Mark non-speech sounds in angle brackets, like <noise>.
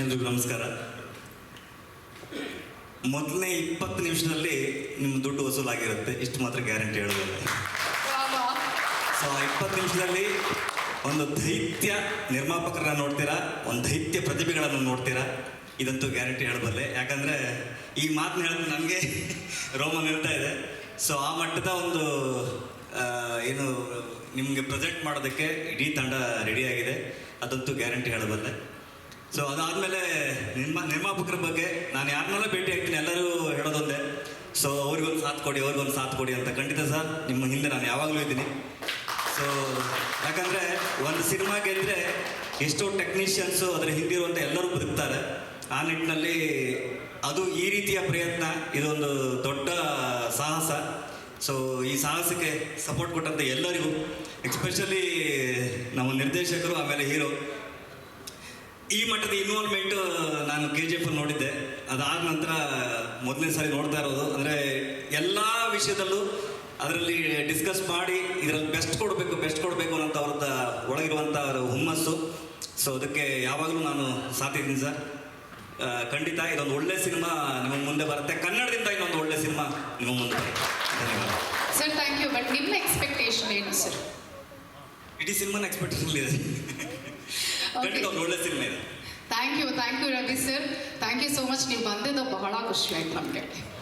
ಎಲ್ರಿಗೂ ನಮಸ್ಕಾರ. ಮೊದಲನೇ ಇಪ್ಪತ್ತು ನಿಮಿಷದಲ್ಲಿ ನಿಮ್ಮ ದುಡ್ಡು ವಸೂಲಾಗಿರುತ್ತೆ, ಇಷ್ಟು ಮಾತ್ರ ಗ್ಯಾರಂಟಿ ಹೇಳೋದಿಲ್ಲ ಸೊ ಆ ಇಪ್ಪತ್ತು ನಿಮಿಷದಲ್ಲಿ ಒಂದು ದೈತ್ಯ ನಿರ್ಮಾಪಕರನ್ನ ನೋಡ್ತೀರಾ, ಒಂದು ದೈತ್ಯ ಪ್ರತಿಭೆಗಳನ್ನು ನೋಡ್ತೀರಾ? ಇದಂತೂ ಗ್ಯಾರಂಟಿ ಹೇಳಬಲ್ಲೆ. ಯಾಕಂದರೆ ಈ ಮಾತನ್ನ ಹೇಳಿದ್ರೆ ನನಗೆ <laughs> ರೋಮ ನಿಲ್ತಾ ಇದೆ. ಸೊ ಆ ಮಟ್ಟದ ಒಂದು ಏನು ನಿಮಗೆ ಪ್ರೆಸೆಂಟ್ ಮಾಡೋದಕ್ಕೆ ಇಡೀ ತಂಡ ರೆಡಿಯಾಗಿದೆ ಅದಂತೂ ಗ್ಯಾರಂಟಿ ಹೇಳಬಲ್ಲೆ. ಸೊ ಅದಾದಮೇಲೆ ನಿಮ್ಮ ನಿರ್ಮಾಪಕರ ಬಗ್ಗೆ ನಾನು ಯಾರನ್ನೆಲ್ಲ ಭೇಟಿ ಆಗ್ತೀನಿ, ಎಲ್ಲರೂ ಹೇಳೋದೊಂದೇ. ಸೊ ಅವ್ರಿಗೊಂದು ಸಾಥ್ ಕೊಡಿ, ಅವ್ರಿಗೊಂದು ಸಾಥ್ ಕೊಡಿ ಅಂತ ಖಂಡಿತ ಸರ್ ನಿಮ್ಮ ಹಿಂದೆ ನಾನು ಯಾವಾಗಲೂ ಇದ್ದೀನಿ. ಸೊ ಯಾಕಂದರೆ ಒಂದು ಸಿನಿಮಾ ಗೆದ್ದರೆ ಎಷ್ಟೋ ಟೆಕ್ನಿಷಿಯನ್ಸು ಅದರ ಹಿಂದಿರುವಂಥ ಎಲ್ಲರೂ ಬದುಕ್ತಾರೆ. ಆ ನಿಟ್ಟಿನಲ್ಲಿ ಅದು ಈ ರೀತಿಯ ಪ್ರಯತ್ನ, ಇದೊಂದು ದೊಡ್ಡ ಸಾಹಸ. ಸೊ ಈ ಸಾಹಸಕ್ಕೆ ಸಪೋರ್ಟ್ ಕೊಟ್ಟಂಥ ಎಲ್ಲರಿಗೂ ಎಕ್ಸ್ಪೆಷಲಿ ನಮ್ಮ ನಿರ್ದೇಶಕರು, ಆಮೇಲೆ ಹೀರೋ ಈ ಮಟ್ಟದ ಇನ್ವಾಲ್ವ್ಮೆಂಟ್ ನಾನು ಕೆ ಜಿ ಎಫ್ ನೋಡಿದ್ದೆ. ಅದಾದ ನಂತರ ಮೊದಲನೇ ಸಾರಿ ನೋಡ್ತಾ ಇರೋದು. ಅಂದರೆ ಎಲ್ಲ ವಿಷಯದಲ್ಲೂ ಅದರಲ್ಲಿ ಡಿಸ್ಕಸ್ ಮಾಡಿ ಇದರಲ್ಲಿ ಬೆಸ್ಟ್ ಕೊಡಬೇಕು ಬೆಸ್ಟ್ ಕೊಡಬೇಕು ಅನ್ನೋಂಥ ಅವ್ರದ್ದು ಒಳಗಿರುವಂಥ ಹುಮ್ಮಸ್ಸು. ಸೊ ಅದಕ್ಕೆ ಯಾವಾಗಲೂ ನಾನು ಸಾತಿದ್ದೀನಿ ಸರ್. ಖಂಡಿತ ಇದೊಂದು ಒಳ್ಳೆ ಸಿನಿಮಾ ನಿಮ್ಮ ಮುಂದೆ ಬರುತ್ತೆ. ಕನ್ನಡದಿಂದ ಇನ್ನೊಂದು ಒಳ್ಳೆ ಸಿನಿಮಾ ನಿಮ್ಮ ಮುಂದೆ. ಸರ್ ಥ್ಯಾಂಕ್ ಯು ಬಟ್ ನಿಮ್ಮ ಎಕ್ಸ್ಪೆಕ್ಟೇಷನ್ ಏನು ಸರ್ ಇಡೀ ಸಿನಿಮಾನ ಎಕ್ಸ್ಪೆಕ್ಟೇಷನ್ ಇದೆ. ಖಂಡಿತ ಒಂದು ಒಳ್ಳೆ ಸಿನಿಮಾ ಇದೆ thank you thank you Ravi sir thank you so much ನೀವು ಬಂದಿದ್ದು ಬಹಳ ಖುಷಿ ಆಯ್ತು ನಮಗೆ. Thank you